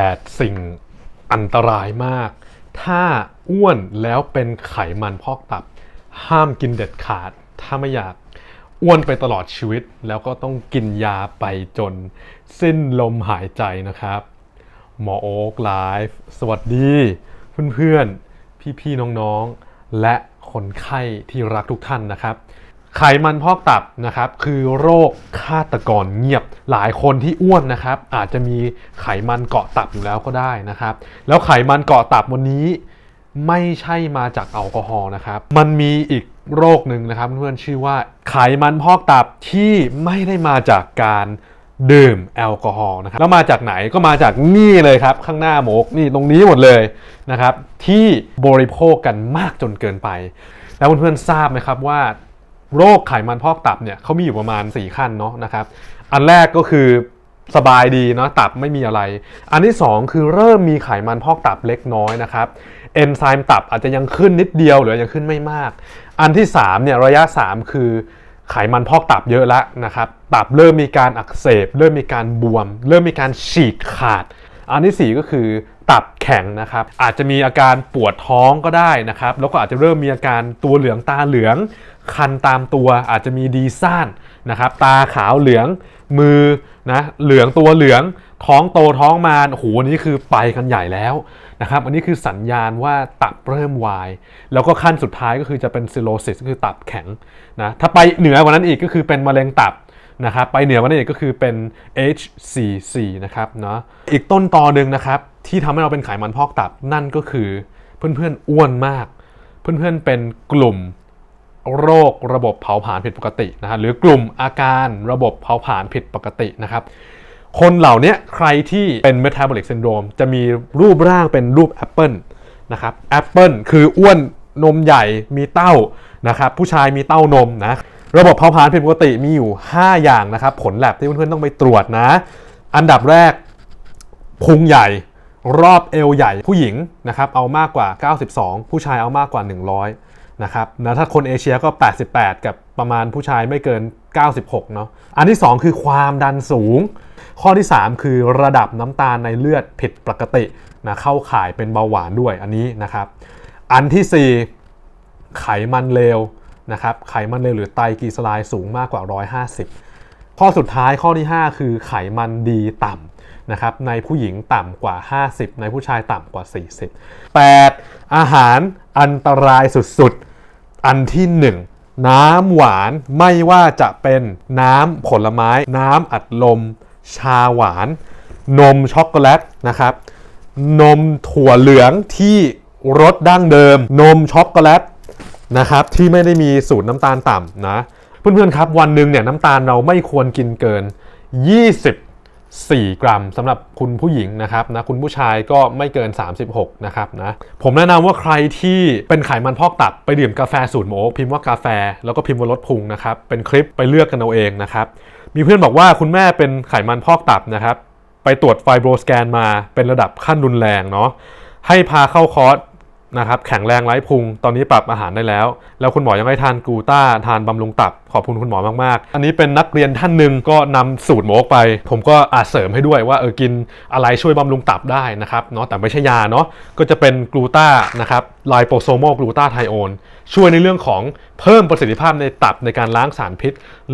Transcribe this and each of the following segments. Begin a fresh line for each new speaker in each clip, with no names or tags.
8 สิ่งอันตรายมาก ถ้าอ้วนแล้วเป็นไขมันพอกตับ ห้ามกินเด็ดขาด ถ้าไม่อยากอ้วนไปตลอดชีวิต แล้วก็ต้องกินยาไปจน สิ้นลมหายใจนะครับ หมอโอ๊กไลฟ์สวัสดีเพื่อนๆ พี่ๆ น้องๆ และคนไข้ที่รักทุกท่านนะครับ ไขมันพอกตับนะครับคือโรคฆาตกรเงียบหลายคนที่อ้วนนะครับ อาจจะมีไขมันเกาะตับอยู่แล้วก็ได้นะครับ แล้วไขมันเกาะตับวันนี้ไม่ใช่มาจากแอลกอฮอล์นะครับ มันมีอีกโรคหนึ่งนะครับเพื่อนชื่อว่าไขมันพอกตับที่ไม่ได้มาจากการดื่มแอลกอฮอล์นะครับแล้วมาจากไหนก็มาจากนี่เลยครับ ข้างหน้าหมกนี่ตรงนี้หมดเลยนะครับ ที่บริโภคกันมากจนเกินไป แล้วเพื่อนๆทราบไหมครับว่า โรคไขมันพอกตับเนี่ยเขามีอยู่ประมาณ 4 ขั้นเนาะนะครับ อันแรกก็คือสบายดีเนาะตับไม่มีอะไร อันที่ 2 คือเริ่มมีไขมันพอกตับเล็กน้อยนะครับเอนไซม์ตับอาจจะยังขึ้นนิดเดียวหรือยังขึ้นไม่มาก อันที่3เนี่ยระยะ 3 คือไขมันพอกตับเยอะแล้วนะครับตับเริ่มมีการอักเสบ เริ่มมีการบวม เริ่มมีการฉีกขาด อันที่ 4 ก็คือตับแข็งนะครับอาจจะมีอาการปวดท้องก็ได้นะครับแล้วก็อาจจะเริ่มมีอาการตัวเหลืองตาเหลือง คันตามตัวอาจจะมีดีซ่านนะครับตาขาวเหลืองมือนะเหลืองตัวเหลืองท้องโตท้องมานโอ้โหนี้คือไปกันใหญ่แล้วนะครับอันนี้คือสัญญาณว่าตับเริ่มวาย แล้วก็ขั้นสุดท้ายก็คือจะเป็นซิโรซิสก็คือตับแข็งนะถ้าไปเหนือกว่านั้นอีกก็คือเป็นมะเร็งตับนะครับไปเหนือกว่านั้นอีกก็คือเป็น HCC นะครับเนาะอีกต้นตอหนึ่งนะครับที่ทำให้เราเป็นไขมันพอกตับนั่นก็คือเพื่อนๆอ้วนมาก เพื่อนๆเป็นกลุ่ม โรคระบบเผาผลาญผิดปกตินะฮะหรือกลุ่มอาการระบบเผาผลาญผิดปกตินะครับคนเหล่านี้ใครที่เป็น metabolic syndrome จะมีรูปร่างเป็นรูปแอปเปิลนะครับแอปเปิลคืออ้วนนมใหญ่มีเต้านะครับผู้ชายมีเต้านมนะระบบเผาผลาญผิดปกติมีอยู่ 5 อย่างนะครับผลแลบที่เพื่อนๆต้องไปตรวจนะ อันดับแรกพุงใหญ่ รอบเอวใหญ่ผู้หญิงนะครับเอามากกว่า 92 ผู้ชายเอามากกว่า 100 นะครับนะถ้าคนเอเชียก็ 88 กับประมาณผู้ชายไม่เกิน 96 เนาะอันที่ 2 คือความดันสูง ข้อที่ 3 คือระดับน้ำตาลในเลือดผิดปกตินะเข้าข่ายเป็นเบาหวานด้วยอันนี้นะครับ อันทีสี่4 ไขมันเลวนะครับไขมันเลวหรือไตรกลีเซอไรด์สูงมากกว่า 150 ข้อสุดท้ายข้อที่ 5 คือไขมันดีต่ำนะครับในผู้หญิงต่ำกว่า 50 ในผู้ชายต่ำกว่า 40 8. อาหารอันตรายสุดๆ อันที่ 1น้ำหวานไม่ว่าจะเป็นน้ำผลไม้ น้ำอัดลม ชาหวาน นมช็อกโกแลตนะครับ นมถั่วเหลืองที่รสดั้งเดิม นมช็อกโกแลตนะครับที่ไม่ได้มีสูตรน้ำตาลต่ำนะ เพื่อนๆครับวันหนึ่งเนี่ยน้ำตาลเราไม่ควรกินเกิน 4 กรัมสำหรับคุณผู้หญิงนะครับนะคุณผู้ชายก็ไม่เกิน 36 นะครับนะผมแนะนำว่าใครที่เป็นไขมันพอกตับไปดื่มกาแฟสูตรโมกพิมพ์ว่ากาแฟ แล้วก็พิมพ์ว่าลดพุงนะครับ เป็นคลิปไปเลือกกันเอาเองนะครับ มีเพื่อนบอกว่าคุณแม่เป็นไขมันพอกตับนะครับ ไปตรวจไฟโบรสแกนมาเป็นระดับขั้นรุนแรงเนาะให้พาเข้าคอร์ส นะครับแข็งแรงไร้พุง ตอนนี้ปรับอาหารได้แล้ว แล้วคุณหมอยังให้ทานกลูต้า ทานบำรุงตับ ขอบคุณคุณหมอมาก ๆ อันนี้เป็นนักเรียนท่านหนึ่งก็นำสูตรโมกไป ผมก็อาจเสริมให้ด้วยว่าเออกินอะไรช่วยบำรุงตับได้นะครับเนาะแต่ไม่ใช่ยาเนาะก็จะเป็นกลูต้านะครับไลโปโซโมกลูต้าไทโอนช่วยในเรื่องของเพิ่มประสิทธิภาพในตับในการล้างสารพิษ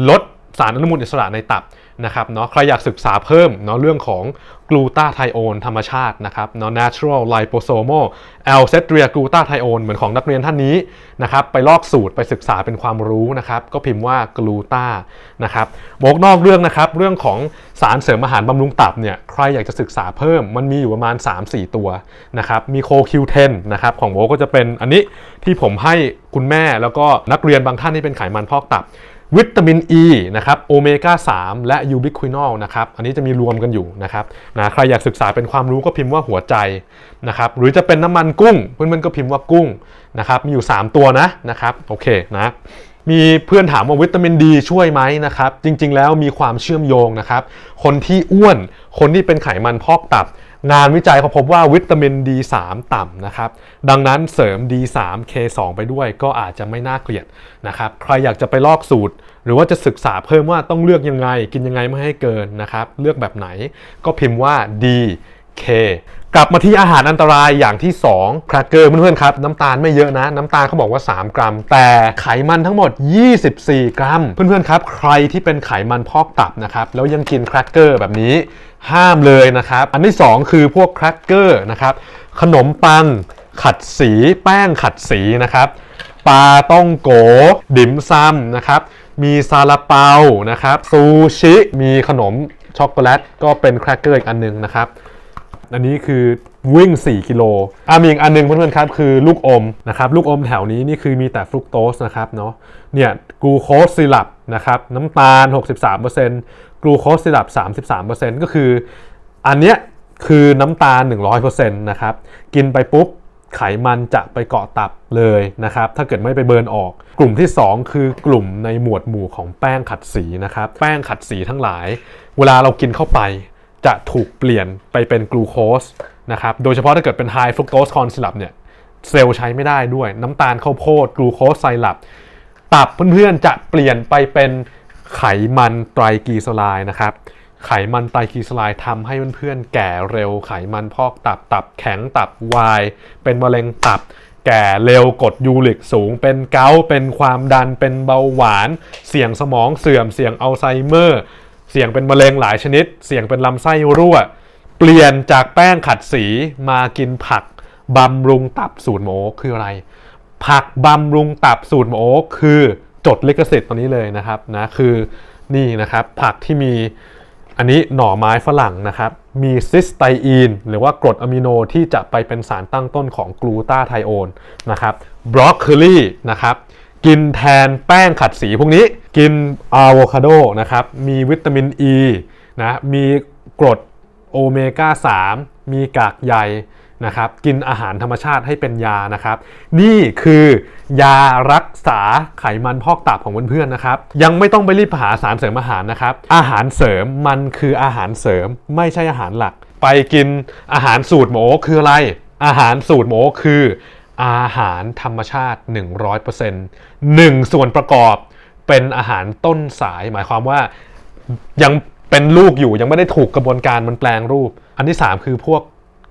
ลดสารอนุมูลอิสระในตับ นะครับเนาะใครอยากศึกษาเพิ่มเนาะเรื่องของกลูตาไทโอนธรรมชาตินะครับเนาะ natural liposomal l c e t r i a g l u t a t h i o n e เหมือนของนักเรียนท่านนี้นะครับไปลอกสูตรไปศึกษาเป็นความรู้นะครับก็พิมพ์ว่ากลูตานะครับโมกนอกเรื่องนะครับเรื่องของสารเสริมอาหารบำรุงตับเนี่ยใครอยากจะศึกษาเพิ่มมันมีอยู่ประมาณ 3-4 ตัวนะครับมีโคคิวเทนนะครับของโมก็จะเป็นอันนี้ที่ผมให้คุณแม่แล้วก็นักเรียนบางท่านที่เป็นไขมันพอกตับ วิตามินอ e ีนะครับโอเมก้า3และยูบิควินอลนะครับอันนี้จะมีรวมกันอยู่นะครับนะใครอยากศึกษาเป็นความรู้ก็พิมพ์ว่าหัวใจนะครับหรือจะเป็นน้ำมันกุ้ง เพื่อนๆก็พิมพ์ว่ากุ้งนะครับมีอยู่ 3 ตัวนะนะครับโอเคนะมีเพื่อนถามว่าวิตามินดีช่วยไหมนะครับจริงๆแล้วมีความเชื่อมโยงนะครับคนที่อ้วนคนที่เป็นไขมันพอกตับ งานวิจัยเขาพบว่าวิตามิน D3 ต่ำนะครับ ดังนั้นเสริม D3 K2 ไปด้วยก็อาจจะไม่น่าเกลียดนะครับ ใครอยากจะไปลอกสูตร หรือว่าจะศึกษาเพิ่มว่าต้องเลือกยังไง กินยังไงไม่ให้เกินนะครับ เลือกแบบไหนก็พิมพ์ว่า D เค กลับมาที่อาหารอันตรายอย่างที่2คราเกอร์เพื่อนๆครับ น้ำตาลไม่เยอะนะ น้ำตาลเขาบอกว่า 3 กรัม แต่ไขมันทั้งหมด 24 กรัม เพื่อนๆครับ ใครที่เป็นไขมันพอกตับนะครับ แล้วยังกินคราเกอร์แบบนี้ห้ามเลยนะครับ อันที่ 2 คือพวกคราเกอร์นะครับ ขนมปัง ขัดสีแป้งขัดสีนะครับปลาต้องโก ดิมซำนะครับมีซาลาเปานะครับซูชิ มีขนมช็อกโกแลตก็เป็นครกเกอร์อีกอันหนึงนะครับ อันนี้คือวิ่ง 4 กิโลอะมีอีกอันหนึงเพื่อนๆครับคือลูกอมนะครับลูกอมแถวนี้นี่คือมีแต่ฟรุกโตสนะครับเนาะเนี่ยกลูโคสซิลับนะครับน้ำตาล 63%กลูโคสซิลับ 33%ก็คืออันเนี้ยคือน้ำตาล 100%นะครับกินไปปุ๊บไขมันจะไปเกาะตับเลยนะครับ ถ้าเกิดไม่ไปเบิร์นออก กลุ่มที่ 2 คือกลุ่มในหมวดหมู่ของแป้งขัดสีนะครับ แป้งขัดสีทั้งหลาย เวลาเรากินเข้าไป จะถูกเปลี่ยนไปเป็นกลูโคสนะครับ โดยเฉพาะถ้าเกิดเป็นไฮฟรุกโตสคอนซิลับเนี่ยเซลล์ใช้ไม่ได้ด้วย น้ำตาลข้าวโพดกลูโคสไซรัปตับเพื่อนๆจะเปลี่ยนไปเป็นไขมันไตรกลีเซอไรด์นะครับ ไขมันไตรกลีเซอไรด์ทำให้เพื่อนๆแก่เร็ว ไขมันพอกตับตับแข็งตับวาย เป็นมะเร็งตับ แก่เร็วกดยูริกสูง เป็นเกาเป็นความดันเป็นเบาหวาน เสี่ยงสมองเสื่อมเสี่ยงอัลไซเมอร์ เสี่ยงเป็นมะเร็งหลายชนิด เสี่ยงเป็นลำไส้รั่ว เปลี่ยนจากแป้งขัดสีมากินผักบำรุงตับสูตรหมอโอคืออะไร ผักบำรุงตับสูตรหมอโอคคือจดลิขสิทธิ์ตรงนี้เลยนะครับนะคือนี่นะครับผักที่มีอันนี้หน่อไม้ฝรั่งนะครับ มีซิสไตอีน หรือว่ากรดอะมิโนที่จะไปเป็นสารตั้งต้นของกลูตาไทโอนนะครับบรอกโคลีนะครับ กินแทนแป้งขัดสีพวกนี้ กินอะโวคาโดนะครับ มีวิตามินอ e, ีนะ มีกรดโอเมก้า 3 มีกากใยนะครับ กินอาหารธรรมชาติให้เป็นยานะครับ นี่คือยารักษาไขมันพอกตับของเพื่อนๆนะครับ ยังไม่ต้องไปรีบหาสารเสริมอาหารนะครับ อาหารเสริมมันคืออาหารเสริมไม่ใช่อาหารหลัก ไปกินอาหารสูตรหมอคืออะไร อาหารสูตรหมอคือ อาหารธรรมชาติ 100% 1 ส่วนประกอบเป็นอาหารต้นสาย หมายความว่ายังเป็นลูกอยู่ยังไม่ได้ถูกกระบวนการมันแปลงรูป อันที่ 3 คือพวก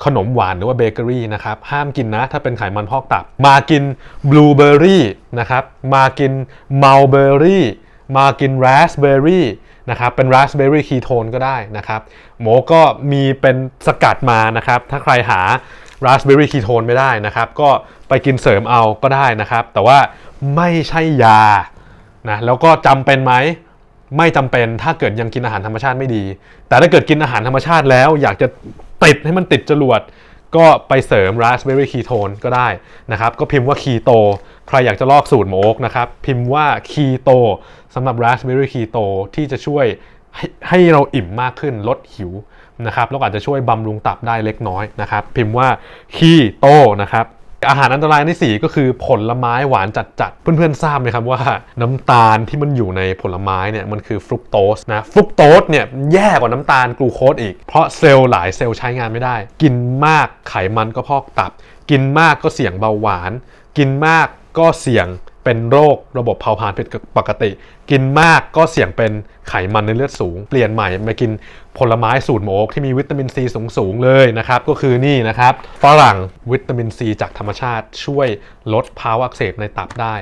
ขนมหวานหรือว่าเบเกอรี่นะครับห้ามกินนะ ถ้าเป็นไขมันพอกตับ มากินบลูเบอร์รี่นะครับมากินมัลเบอร์รี่มากินราสเบอร์รี่นะครับเป็นราสเบอร์รี่คีโทนก็ได้นะครับหมก็มีเป็นสกัดมานะครับ ถ้าใครหา ราสเบอร์รี่คีโทนไม่ได้นะครับ ก็ไปกินเสริมเอาก็ได้นะครับ แต่ว่าไม่ใช่ยานะแล้วก็จำเป็นไหมไม่จำเป็นถ้าเกิดยังกินอาหารธรรมชาติไม่ดี แต่ถ้าเกิดกินอาหารธรรมชาติแล้ว อยากจะติดให้มันติดจรวด ก็ไปเสริม raspberry ketone ก็ได้นะครับ ก็พิมพ์ว่าคีโตใครอยากจะลอกสูตรหมอโอ๊กนะครับ พิมพ์ว่าคีโตสำหรับ raspberry keto ที่จะช่วยใหให้เราอิ่มมากขึ้นลดหิว นะครับแล้วอาจจะช่วยบำรุงตับได้เล็กน้อยนะครับ พิมพ์ว่าคีโตนะครับอาหารอันตรายที่4ก็คือผลไม้หวานจัดๆ เพื่อนๆ ทราบไหมครับว่าน้ำตาลที่มันอยู่ในผลไม้เนี่ยมันคือฟรุกโตสนะฟรุกโตสเนี่ยแย่กว่าน้ำตาลกลูโคสอีก เพราะเซลล์หลายเซลล์ใช้งานไม่ได้ กินมากไขมันก็พอกตับ กินมากก็เสี่ยงเบาหวาน กินมากก็เสี่ยง เป็นโรคระบบเผาผลาญผิดปกติ กินมากก็เสี่ยงเป็นไขมันในเลือดสูง เปลี่ยนใหม่มากินผลไม้สูตรหมอโอ๊กที่มีวิตามินซีสูงๆเลยนะครับ ก็คือนี่นะครับฝรั่งวิตามินซีจากธรรมชาติช่วยลดภาวะอักเสบในตับได้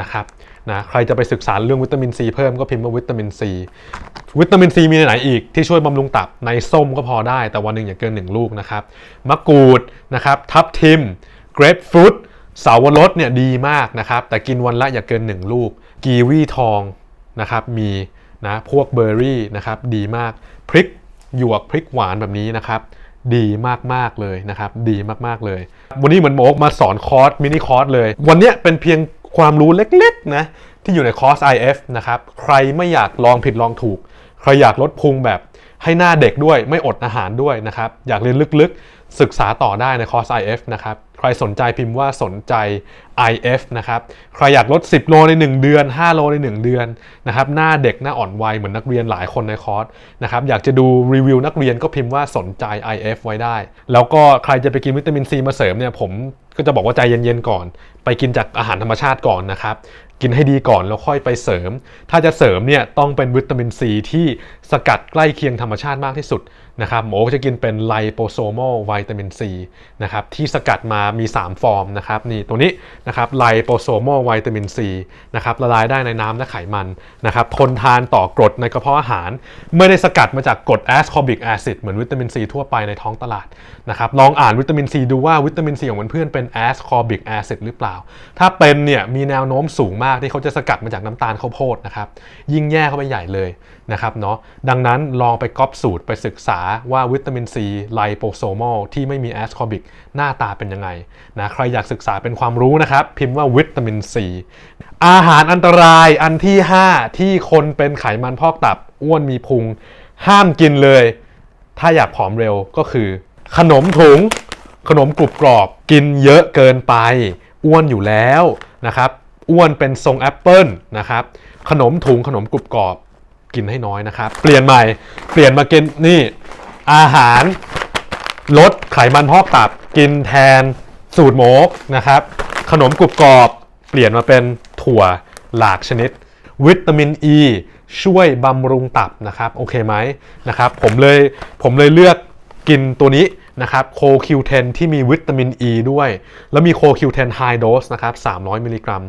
นะครับนะใครจะไปศึกษาเรื่องวิตามินซีเพิ่มก็พิมพ์ว่าวิตามินซีวิตามินซีมีในไหนอีกที่ช่วยบำรุงตับในส้มก็พอได้ แต่วันหนึ่งอย่าเกิน 1 ลูกนะครับมะกรูดนะครับทับทิมเกรปฟรุต สาวรสเนี่ยดีมากนะครับ แต่กินวันละอย่าเกิน 1 ลูก กีวีทองนะครับมีนะพวกเบอร์รี่นะครับดีมากพริกหยวกพริกหวานแบบนี้นะครับ ดีมากๆเลยนะครับ ดีมากๆเลย วันนี้เหมือนโมกมาสอนคอร์สมินิคอร์สเลย วันเนี้ยเป็นเพียงความรู้เล็กๆนะที่อยู่ในคอร์ส IF นะครับ ใครไม่อยากลองผิดลองถูก ใครอยากลดพุงแบบให้หน้าเด็กด้วยไม่อดอาหารด้วยนะครับ อยากเรียนลึกๆ ศึกษาต่อได้ในคอร์ส IF นะครับ ใครสนใจพิมพ์ว่าสนใจ IF นะครับ ใครอยากลด 10 โลใน 1 เดือน 5 โลใน 1 เดือนนะครับ หน้าเด็กหน้าอ่อนวัยเหมือนนักเรียนหลายคนในคอร์สนะครับ อยากจะดูรีวิวนักเรียนก็พิมพ์ว่าสนใจ IF ไว้ได้ แล้วก็ใครจะไปกินวิตามินซีมาเสริมเนี่ยผมก็จะบอกว่าใจเย็นๆก่อน ไปกินจากอาหารธรรมชาติก่อนนะครับ กินให้ดีก่อนแล้วค่อยไปเสริม ถ้าจะเสริมเนี่ยต้องเป็นวิตามินซีที่สกัดใกล้เคียงธรรมชาติมากที่สุดนะครับหมอจะกินเป็นไลโปโซมอลวิตามินซีนะครับที่สกัดมามี 3 ฟอร์มนะครับนี่ตัวนี้นะครับไลโปโซมอลวิตามินซีนะครับละลายได้ในน้ำและไขมันนะครับทนทานต่อกรดในกระเพาะอาหาร ไม่ได้สกัดมาจากกรดแอสคอบิกแอซิดเหมือนวิตามินซีทั่วไปในท้องตลาดนะครับลองอ่านวิตามินซีดูว่าวิตามินซีของเพื่อนเป็นแอสคอบิกแอซิดหรือเปล่า ถ้าเป็นเนี่ยมีแนวโน้มสูงมากที่เขาจะสกัดมาจากน้ำตาลข้าวโพดนะครับ ยิ่งแย่เข้าไปใหญ่เลยนะครับเนาะดังนั้นลองไปก๊อปสูตรไปศึกษาว่าวิตามินซีไลโปโซมอลที่ไม่มีแอสคอบิกหน้าตาเป็นยังไงนะใครอยากศึกษาเป็นความรู้นะครับ พิมพ์ว่าวิตามินซีอาหารอันตรายอันที่ 5 ที่คนเป็นไขมันพอกตับอ้วนมีพุง ห้ามกินเลย ถ้าอยากผอมเร็วก็คือ ขนมถุง ขนมกรุบกรอบ กินเยอะเกินไป อ้วนอยู่แล้วนะครับ อ้วนเป็นทรงแอปเปิลนะครับ ขนมถุงขนมกรุบกรอบกินให้น้อยนะครับ เปลี่ยนใหม่ เปลี่ยนมากินนี่อาหารลดไขมันพอกตับ กินแทนสูตรโมกนะครับ ขนมกรุบกรอบ เปลี่ยนมาเป็นถั่วหลากชนิด วิตามินอ e ีช่วยบำรุงตับนะครับ โอเคไหมนะครับ ผมเลยผมเลยเลือกกินตัวนี้นะครับโคคิวเทนที่มีวิตามินอ e ีด้วย แล้วมีโคคิวเทนไฮโดสนะครับ300 มิลลิกรัม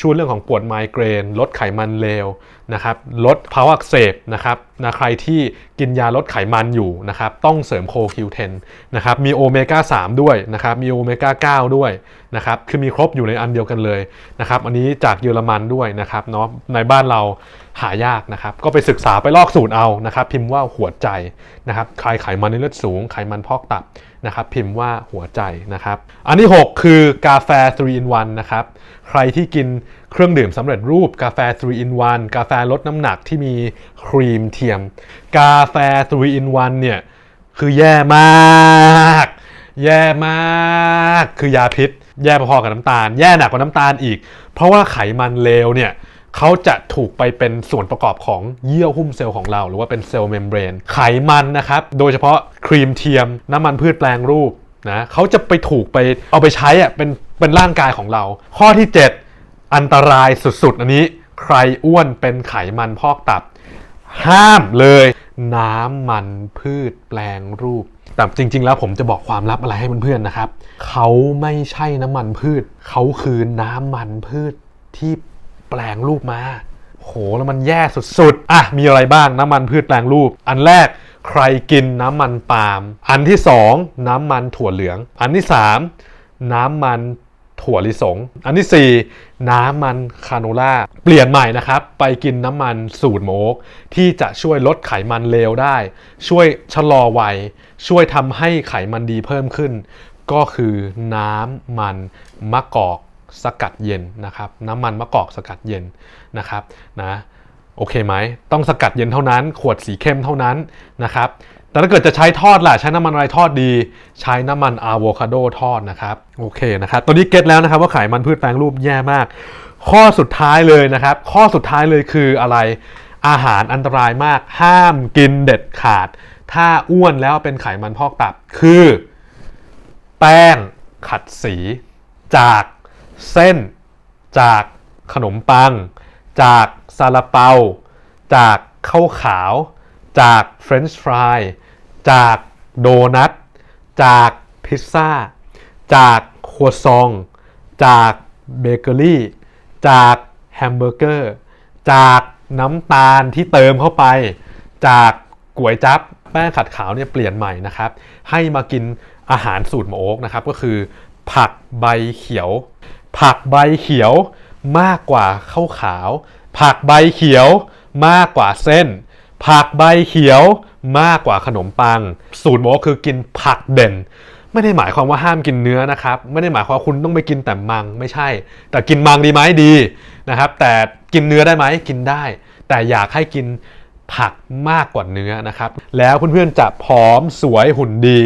ช่วยเรื่องของปวดไมเกรน ลดไขมันเลวนะครับลดภาวะอักเสบนะครับนะใครที่กินยาลดไขมันอยู่นะครับต้องเสริมโคคิวเทนนะครับมีโอเมก้า3ด้วยนะครับมีโอเมก้า9ด้วยนะครับคือมีครบอยู่ในอันเดียวกันเลยนะครับอันนี้จากเยอรมันด้วยนะครับเนาะในบ้านเราหายากนะครับก็ไปศึกษาไปลอกสูตรเอานะครับพิมพ์ว่าหัวใจนะครับใครไขมันในเลือดสูงไขมันพอกตับนะครับพิมพ์ว่าหัวใจนะครับ อันที่ 6 คือกาแฟ 3 in 1 นะครับ ใครที่กินเครื่องดื่มสำเร็จรูปกาแฟ 3 in 1 กาแฟลดน้ำหนักที่มีครีมเทียม กาแฟ 3 in 1 เนี่ย คือแย่มาก แย่มาก คือยาพิษ แย่พอๆกับน้ำตาล แย่หนักกว่าน้ำตาลอีก เพราะว่าไขมันเลวเนี่ย เขาจะถูกไปเป็นส่วนประกอบของเยื่อหุ้มเซลล์ของเรา หรือว่าเป็นเซลล์เมมเบรนไขมันนะครับ โดยเฉพาะครีมเทียม น้ำมันพืชแปลงรูปนะเขาจะไปถูกไปเอาไปใช้อะเป็นเป็นร่างกายของเรา ข้อที่ 7 อันตรายสุดๆ อันนี้ ใครอ้วนเป็นไขมันพอกตับ ห้ามเลย น้ำมันพืชแปลงรูปแต่จริง ๆ แล้วผมจะบอกความลับอะไรให้เพื่อนๆนะครับ เขาไม่ใช่น้ำมันพืช เขาคือน้ำมันพืชที่ แปลงรูปมาโหแล้วมันแย่สุดๆ อะ มีอะไรบ้างน้ำมันพืชแปลงรูป อันแรกใครกินน้ำมันปาล์ม อันที่สองน้ำมันถั่วเหลือง อันที่สามน้ำมันถั่วลิสง อันที่สี่น้ำมันคาโนล่า เปลี่ยนใหม่นะครับ ไปกินน้ำมันสูตรโมก ที่จะช่วยลดไขมันเลวได้ ช่วยชะลอวัย ช่วยทำให้ไขมันดีเพิ่มขึ้น ก็คือน้ำมันมะกอก สกัดเย็นนะครับน้ำมันมะกอกสกัดเย็นนะครับนะโอเคไหมต้องสกัดเย็นเท่านั้น ขวดสีเข้มเท่านั้นนะครับแต่ถ้าเกิดจะใช้ทอดล่ะใช้น้ำมันอะไรทอดดี ใช้น้ำมันอะโวคาโดทอดนะครับโอเคนะครับตอนนี้เก็ตแล้วนะครับว่าไขมันพืชแปลงรูปแย่มาก ข้อสุดท้ายเลยนะครับ ข้อสุดท้ายเลยคืออะไรอาหารอันตรายมาก ห้ามกินเด็ดขาด ถ้าอ้วนแล้วเป็นไขมันพอกตับคือ แป้งขัดสีจาก เส้น จากขนมปัง จากซาลาเปา จากข้าวขาว จากเฟรนช์ฟราย จากโดนัท จากพิซซ่า จากครัวซอง จากเบเกอรี่ จากแฮมเบอร์เกอร์ จากน้ำตาลที่เติมเข้าไป จากก๋วยจั๊บแป้งขัดขาวเนี่ยเปลี่ยนใหม่นะครับ ให้มากินอาหารสูตรหมโอ๊กนะครับ ก็คือผักใบเขียว ผักใบเขียวมากกว่าข้าวขาว ผักใบเขียวมากกว่าเส้น ผักใบเขียวมากกว่าขนมปัง สูตรหมอคือกินผักเด่น ไม่ได้หมายความว่าห้ามกินเนื้อนะครับ ไม่ได้หมายความว่าคุณต้องไปกินแต่มังไม่ใช่ แต่กินมังดีไหมดีนะครับ แต่กินเนื้อได้ไหมกินได้ แต่อยากให้กินผักมากกว่าเนื้อนะครับ แล้วเพื่อนๆจะผอมสวยหุ่นดี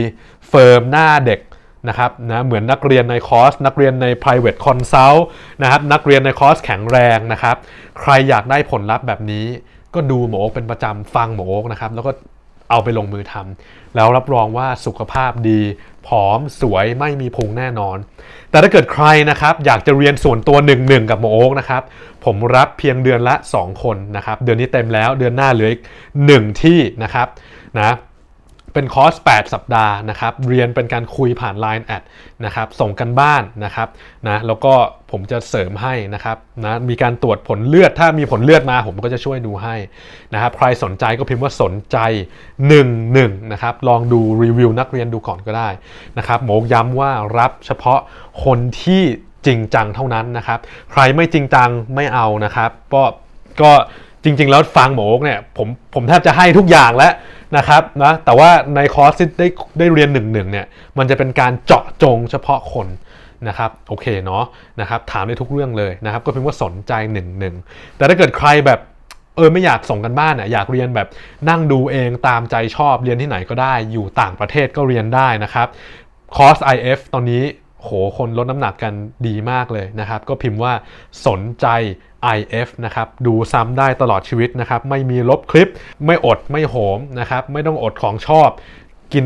เฟิร์มหน้าเด็ก นะครับนะเหมือนนักเรียนในคอร์ส นักเรียนใน private consult นะครับนักเรียนในคอร์สแข็งแรงนะครับใครอยากได้ผลลัพธ์แบบนี้ก็ดูหมอโอ๊คเป็นประจำฟังหมอโอ๊คนะครับแล้วก็เอาไปลงมือทำแล้วรับรองว่าสุขภาพดี ผอมสวยไม่มีพุงแน่นอน แต่ถ้าเกิดใครนะครับอยากจะเรียนส่วนตัว1นึกับหมอโอ๊กนะครับผมรับเพียงเดือนละ 2 คนนะครับเดือนนี้เต็มแล้วเดือนหน้าเหลืออีก1ที่นะครับนะ เป็นคอร์ส 8 สัปดาห์นะครับ เรียนเป็นการคุยผ่าน Line แอดนะครับ ส่งกันบ้านนะครับนะแล้วก็ผมจะเสริมให้นะครับนะมีการตรวจผลเลือด ถ้ามีผลเลือดมาผมก็จะช่วยดูให้นะครับ ใครสนใจก็พิมพ์ว่าสนใจ 11 นะครับ ลองดูรีวิวนักเรียนดูก่อนก็ได้นะครับหมอย้ำว่ารับเฉพาะคนที่จริงจังเท่านั้นนะครับ ใครไม่จริงจังไม่เอานะครับ ก็ก็จริง ๆ แล้วฟังหมอกเนี่ยผมผมแทบจะให้ทุกอย่างแล้ว นะครับนะแต่ว่าในคอร์สที่ได้ได้เรียนหนึ่งหนึ่งเนี่ยมันจะเป็นการเจาะจงเฉพาะคนนะครับโอเคเนาะนะครับถามได้ทุกเรื่องเลยนะครับก็เพียงว่าสนใจหนึ่งหนึ่งแต่ถ้าเกิดใครแบบเออไม่อยากส่งกันบ้านอะอยากเรียนแบบนั่งดูเองตามใจชอบเรียนที่ไหนก็ได้ อยู่ต่างประเทศก็เรียนได้นะครับคอร์ส IF ตอนนี้โหคนลดน้ำหนักกันดีมากเลยนะครับ ก็พิมพ์ว่าสนใจ IF นะครับดูซ้ำได้ตลอดชีวิตนะครับไม่มีลบคลิป ไม่อดไม่โหมนะครับไม่ต้องอดของชอบ กิน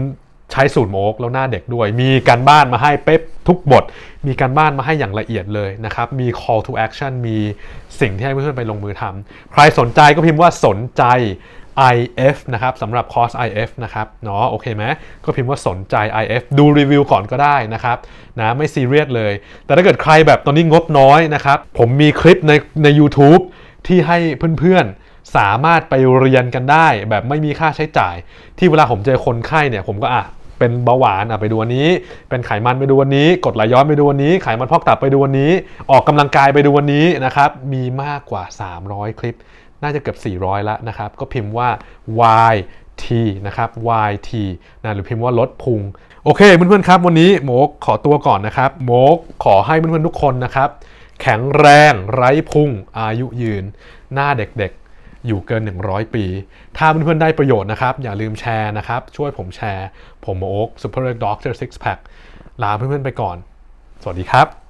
ใช้สูตรโมกแล้วหน้าเด็กด้วย มีการบ้านมาให้เป๊ะทุกบท มีการบ้านมาให้อย่างละเอียดเลยนะครับ มี call to action มีสิ่งที่ให้เพื่อนๆไปลงมือทำใครสนใจก็พิมพ์ว่าสนใจ IF นะครับสำหรับคอร์ส IF นะครับเนาะโอเคไหมก็พิมพ์ว่าสนใจ IF ดูรีวิวก่อนก็ได้นะครับนะไม่ซีเรียสเลย แต่ถ้าเกิดใครแบบตอนนี้งบน้อยนะครับผมมีคลิปในใน u t u b e ที่ให้เพื่อนๆ สามารถไปเรียนกันได้ แบบไม่มีค่าใช้จ่าย ที่เวลาผมเจอคนไข้เนี่ยผมก็อะเป็นเบาหวานอะไปดูวันนี้ เป็นไขมันไปดูวันนี้ กดไหลย้อนไปดูวันนี้ ไขมันพอกตับไปดูวันนี้ ออกกำลังกายไปดูวันนี้นะครับ มีมากกว่า 300 คลิป น่าจะเกือบ 400 แล้วนะครับ ก็พิมพ์ว่า YT นะครับ YT นะหรือพิมพ์ว่าลดพุง โอเคเพื่อนๆครับวันนี้โมกขอตัวก่อนนะครับโมกขอให้เพื่อนๆทุกคนนะครับ แข็งแรงไร้พุงอายุยืน หน้าเด็กๆ อยู่เกิน 100 ปี ถ้าเพื่อนๆได้ประโยชน์นะครับ อย่าลืมแชร์นะครับ ช่วยผมแชร์ ผมโมก Super Doctor Six Pack ลาเพื่อนๆไปก่อน สวัสดีครับ